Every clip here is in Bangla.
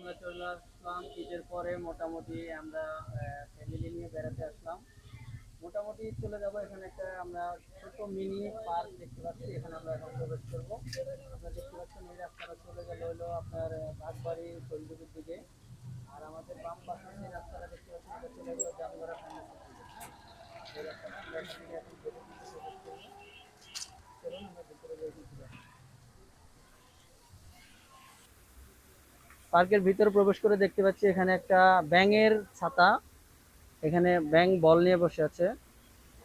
আমরা চলে আসলাম ঈদের পরে মোটামুটি আমরা ফ্যামিলি নিয়ে বেড়াতে আসলাম। মোটামুটি চলে যাব এখানে একটা আমরা ছোট মিনি পার্ক দেখতে পাচ্ছি। এখানে আমরা এখন প্রবেশ করব। আপনারা দেখতে পাচ্ছেন এই রাস্তাটা চলে গেল হলো আপনার আহ, বাগবাড়ি শৈলজুবির দিকে। আর আমাদের বাম পাশে যে রাস্তাটা দেখতে পাচ্ছেন এটা চলে গেল জামগড়া ফার্মেসির এই রাস্তাটা আমরা এখান থেকে এখন চলুন আমরা ভিতরে যাই পার্কের ভিতরে প্রবেশ করে দেখতে পাচ্ছি এখানে একটা ব্যাঙের ছাতা। এখানে ব্যাং বল নিয়ে বসে আছে।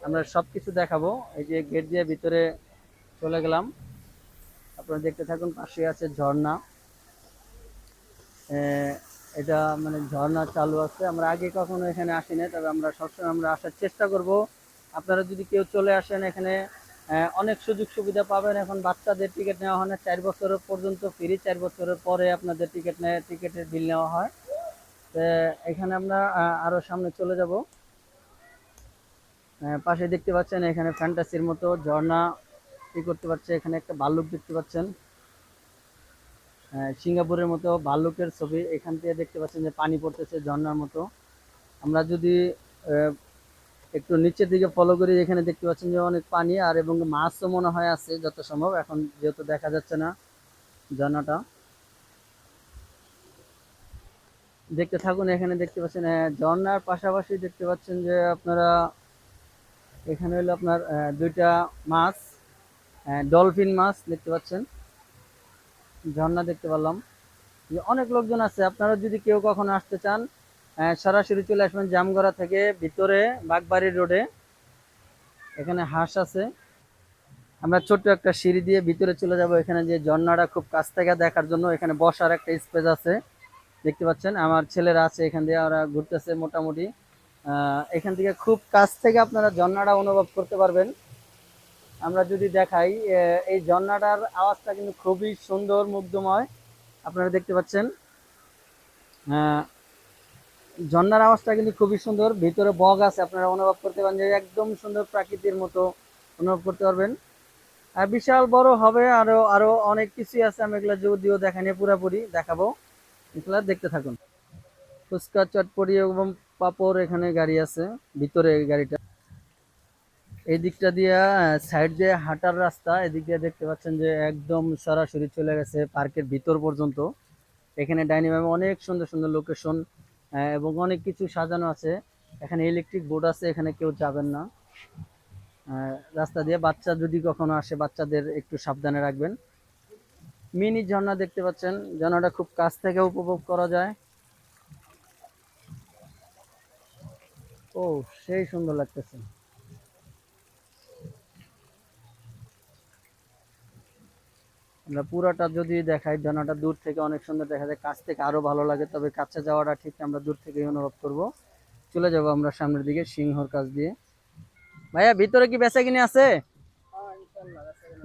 আমরা সব কিছু দেখাবো। এই যে গেট দিয়ে ভিতরে চলে গেলাম। আপনারা দেখতে থাকুন, পাশে আছে ঝর্ণা। এটা মানে ঝর্ণা চালু আছে। আমরা আগে কখনো এখানে আসি তবে আমরা সবসময় আমরা আসার চেষ্টা করব। আপনারা যদি কেউ চলে আসেন এখানে অনেক সুযোগ সুবিধা পাবেন। এখন বাচ্চাদের টিকিট নেওয়া হয় না। চার বছর পর্যন্ত ফ্রি চার বছরের পরে আপনাদের টিকিট নেয় টিকিটের বিল নেওয়া হয়। তো এখানে আমরা আহ, আরও সামনে চলে যাব। পাশে দেখতে পাচ্ছেন এখানে ফ্যান্টাসির মতো ঝর্ণা ই করতে পারছে। এখানে একটা ভাল্লুক দেখতে পাচ্ছেন। সিঙ্গাপুরের মতো ভাল্লুকের ছবি। এখান থেকে দেখতে পাচ্ছেন যে পানি পড়তেছে ঝর্ণার মতো। আমরা যদি একটু নিচের দিকে ফলো করি এখানে দেখতে পাচ্ছেন যে অনেক পানি আর এবং মাছও মনে হয় আছে যত সম্ভব এখন যেহেতু দেখা যাচ্ছে না ঝর্ণাটা। দেখতে থাকুন এখানে দেখতে পাচ্ছেন আহ, ঝর্ণার পাশাপাশি দেখতে পাচ্ছেন যে আপনারা এখানে হলো আপনার দুইটা মাছ ডলফিন মাছ দেখতে পাচ্ছেন। ঝর্ণা দেখতে পারলাম। যে অনেক লোকজন আছে আপনারা যদি কেউ কখনো আসতে চান সরাসরি চলে আসবেন জামগড়া থেকে ভিতরে বাগবাড়ি রোডে। এখানে হাঁস আছে। আমরা ছোট্ট একটা সিঁড়ি দিয়ে ভিতরে চলে যাব। এখানে যে ঝর্ণাটা খুব কাছ থেকে দেখার জন্য এখানে বসার একটা স্পেস আছে। দেখতে পাচ্ছেন, আমার ছেলেরা আছে এখান দিয়ে, ওরা ঘুরতেছে মোটামুটি। এখান থেকে খুব কাছ থেকে আপনারা ঝর্ণাটা অনুভব করতে পারবেন। আমরা যদি দেখাই এই ঝর্ণাটার আওয়াজটা কিন্তু খুবই সুন্দর, মুগ্ধময়। আপনারা দেখতে পাচ্ছেন আহ, ঝর্ণার আওয়াজটা কিন্তু খুবই সুন্দর। ভিতরে বগ আছে আপনারা অনুভব করতে পারেন যে একদম সুন্দর প্রাকৃতির মতো অনুভব করতে পারবেন। আর বিশাল বড় হবে আরও আরও অনেক কিছুই আছে আমি এগুলো যদিও দেখানি পুরাপুরি দেখাবো। এগুলা দেখতে থাকুন। ফুচকা চটপটি এবং পাপড় এখানে গাড়ি আছে ভিতরে গাড়িটা। এই দিকটা দিয়ে সাইড দিয়ে হাঁটার রাস্তা এদিক দিয়ে দেখতে পাচ্ছেন যে একদম সরাসরি চলে গেছে পার্কের ভিতর পর্যন্ত। এখানে ডাইনিং অনেক সুন্দর সুন্দর লোকেশন এবং অনেক কিছু সাজানো আছে। এখানে ইলেকট্রিক বোর্ড আছে এখানে কেউ যাবেন না। আহ, রাস্তা দিয়ে বাচ্চা যদি কখনো আসে বাচ্চাদের একটু সাবধানে রাখবেন। মিনি ঝর্ণা দেখতে পাচ্ছেন। ঝর্ণাটা খুব কাছ থেকে উপভোগ করা যায়। ও সেই সুন্দর লাগতেছে। আমরা পুরাটা যদি দেখাই ঝর্ণাটা দূর থেকে অনেক সুন্দর দেখা যায়। কাছ থেকে আরও ভালো লাগে, তবে কাছে যাওয়াটা ঠিক আমরা দূর থেকেই অনুভব করব। চলে যাব আমরা সামনের দিকে, সিংহর কাছ দিয়ে। ভাইয়া, ভিতরে কি বেচা কিনে আছে?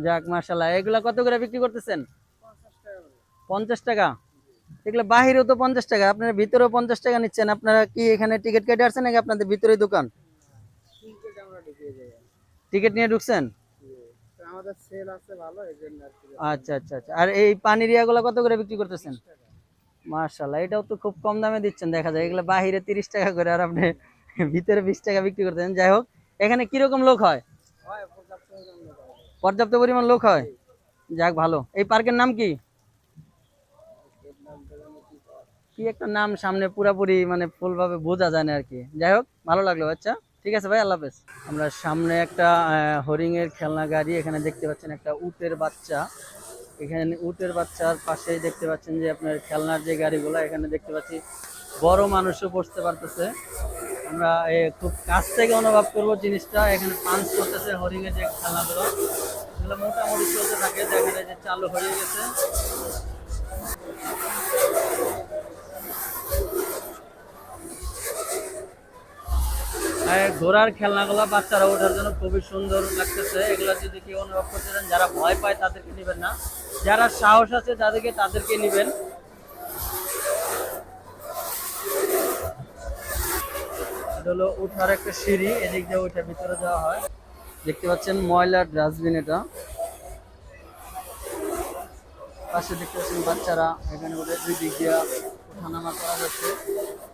যাক মাশাল্লাহ এগুলা কত করে বিক্রি করতেছেন? পঞ্চাশ টাকা। এগুলো বাহিরেও তো পঞ্চাশ টাকা, আপনারা ভিতরেও পঞ্চাশ টাকা নিচ্ছেন। আপনারা কি এখানে টিকিট কেটে আসছেন নাকি আপনাদের ভিতরেই দোকান? টিকিট নিয়ে ঢুকছেন? আমাদের সেল আছে ভালো আর কি আচ্ছা আচ্ছা আচ্ছা। আর এই পানির ইয়াগুলো কত করে বিক্রি করতেছেন? এটাও তো খুব কম দামে দিচ্ছেন দেখা যায়। এগুলো বাহিরে তিরিশ টাকা করে আর আপনি ভিতরে বিশ টাকা বিক্রি করতেছেন। যাই হোক এখানে পর্যাপ্ত পরিমাণ লোক হয়। পর্যাপ্ত পরিমাণ লোক হয়? যাক ভালো। এই পার্কের নাম কি? কি একটা নাম সামনে পুরাপুরি মানে ফুলভাবে বোঝা যায় না আর কি। যাই হোক ভালো লাগল আচ্ছা ঠিক আছে ভাই, আল্লাহ হাফেজ। আমরা সামনে একটা হরিং এর খেলনা গাড়ি, এখানে দেখতে পাচ্ছেন একটা উটের বাচ্চা। এখানে উটের বাচ্চার পাশেই দেখতে পাচ্ছেন যে আপনার খেলনার যে গাড়িগুলো, এখানে দেখতে পাচ্ছি বড় মানুষও বসতে পারতেছে। আমরা খুব কাছ থেকে অনুভব করব জিনিসটা। এখানে পাঞ্চ করতেছে হরিং এর যে খেলনাগুলো। এগুলো মোটামুটি চলতে থাকে, দেখা যায় যে চালু হয়ে গেছে। ঘোড়ার খেলনাগুলো বাচ্চারা ওঠার জন্য খুবই সুন্দর লাগতেছে। এগুলো যদি কেউ অনুভব করতে যারা ভয় পায় তাদেরকে নেবেন না। যারা সাহস আছে তাদেরকে তাদেরকে নেবেন। হলো উঠার একটা সিঁড়ি, এদিক দিয়ে উঠে ভিতরে যাওয়া হয়। দেখতে পাচ্ছেন ময়লার ডাস্টবিন এটা। পাশে দেখতে পাচ্ছেন বাচ্চারা এখানে ওদের দুই দিক দিয়ে ওঠানামা করা হচ্ছে।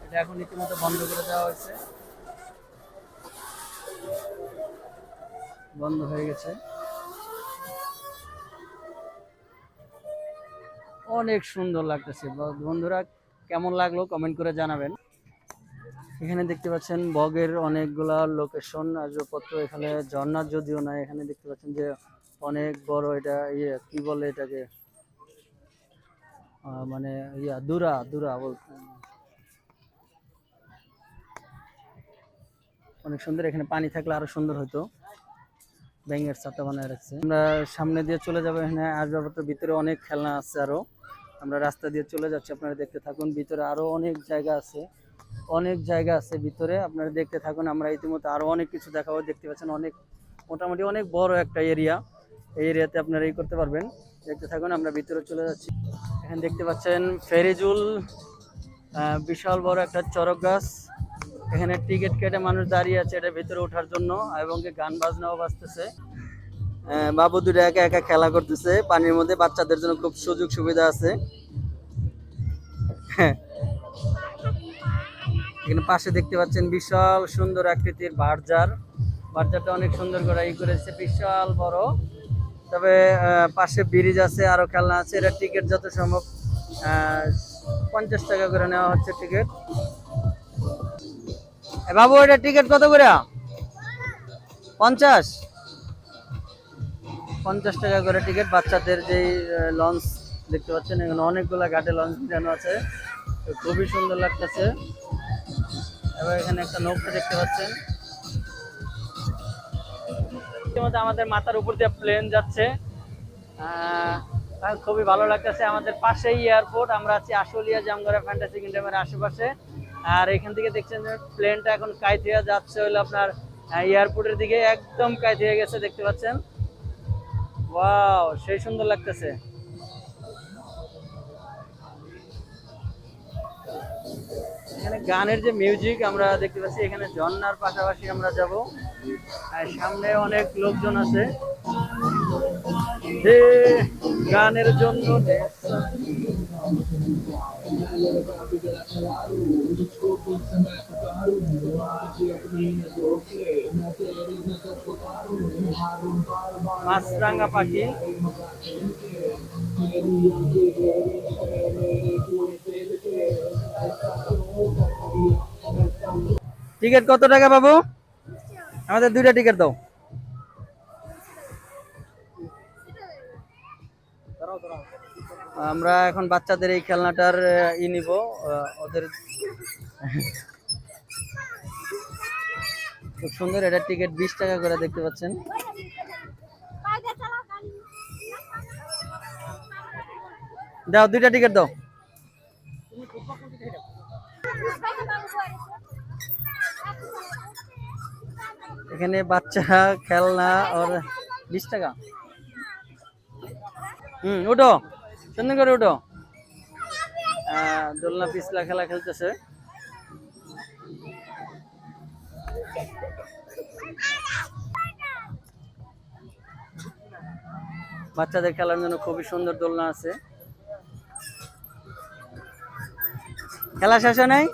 এটা এখন রীতিমতো বন্ধ করে দেওয়া হয়েছে। বন্ধ হয়ে গেছে। অনেক সুন্দর লাগতেছে। বন্ধুরা, কেমন লাগল কমেন্ট করে জানাবেন। এখানে দেখতে পাচ্ছেন, বগের অনেকগুলা লোকেশন আসবাবপত্র এখানে ঝর্ণা যদিও না, এখানে দেখতে পাচ্ছেন যে অনেক বড় এটা ইয়ে কি বলে এটাকে? মানে ইয়া, দুরা দুরা বলতে অনেক সুন্দর, এখানে পানি থাকলে আরও সুন্দর হতো। ব্যাঙের ছাতা বানায় রাখছে। আমরা সামনে দিয়ে চলে যাব এখানে আসবাবপত্র ভিতরে অনেক খেলনা আছে আরও। আমরা রাস্তা দিয়ে চলে যাচ্ছি, আপনারা দেখতে থাকুন, ভিতরে আরও অনেক জায়গা আছে। অনেক জায়গা আছে ভিতরে, আপনারা দেখতে থাকুন, আমরা ইতিমধ্যে আরও অনেক কিছু দেখাবো, দেখতে পাচ্ছেন অনেক, মোটামুটি অনেক বড় একটা এরিয়া। এই এরিয়াতে আপনারা এই করতে পারবেন। দেখতে থাকুন, আমরা ভিতরে চলে যাচ্ছি। এখানে দেখতে পাচ্ছেন ফেরিজুল বিশাল বড় একটা চরক গাছ। এখানে টিকিট কেটে মানুষ দাঁড়িয়ে আছে এটা ভিতরে ওঠার জন্য এবং গান বাজনাও বাজতেছে। বাবু দুটো একা একা খেলা করতেছে, পানির মধ্যে বাচ্চাদের জন্য খুব সুযোগ সুবিধা আছে। এখানে পাশে দেখতে পাচ্ছেন বিশাল সুন্দর আকৃতির বারজার। বারজারটা অনেক সুন্দর করে ই করেছে, বিশাল বড়। তবে পাশে ব্রিজ আছে, আরও খেলনা আছে। এটা টিকিট যত সম্ভব পঞ্চাশ টাকা করে নেওয়া হচ্ছে টিকিট। বাবু, এটা টিকিট কত করে? পঞ্চাশ? পঞ্চাশ টাকা করে টিকিট বাচ্চাদের যেই লঞ্চ দেখতে পাচ্ছেন, এখানে অনেকগুলো ঘাটে লঞ্চ বিছানো আছে। খুবই সুন্দর লাগতেছে। এবার এখানে একটা নৌকা দেখতে পাচ্ছেন। ইতিমধ্যে আমাদের মাথার উপর দিয়ে প্লেন যাচ্ছে। খুবই ভালো লাগতেছে। আমাদের পাশেই এয়ারপোর্ট আমরা আছি আশুলিয়া জামগড়া ফ্যান্টাসি কিংডমের আশেপাশে। আর এখান থেকে দেখছেন যে প্লেনটা এখন কাইথিয়া যাচ্ছে হলো আপনার এয়ারপোর্টের দিকে, একদম কাইথিয়া গেছে, দেখতে পাচ্ছেন? ওয়াও, সেই সুন্দর লাগতেছে। এখানে গানের যে মিউজিক আমরা দেখতে পাচ্ছি, এখানে ঝর্ণার পাশাপাশি আমরা যাব। আর সামনে অনেক লোকজন আছে। গানের জন্য মাছরাঙ্গা পাখি। টিকিট কত টাকা বাবু? আমাদের দুইটা টিকিট দাও। আমরা এখন বাচ্চাদের এই খেলনাটার ই নিব ওদের খুব সুন্দর, এটা টিকিট বিশ টাকা করে দেখতে পাচ্ছেন। দাও, দুইটা টিকিট দাও। এখানে বাচ্চা, খেলনা, ওর বিশ টাকা। হুম উঠো। সুন্দর করে আহ, দোলনা পিছলা খেলা খেলতেছে। বাচ্চাদের খেলার জন্য খুবই সুন্দর দোলনা আছে। খেলা শেষ হয় নাই?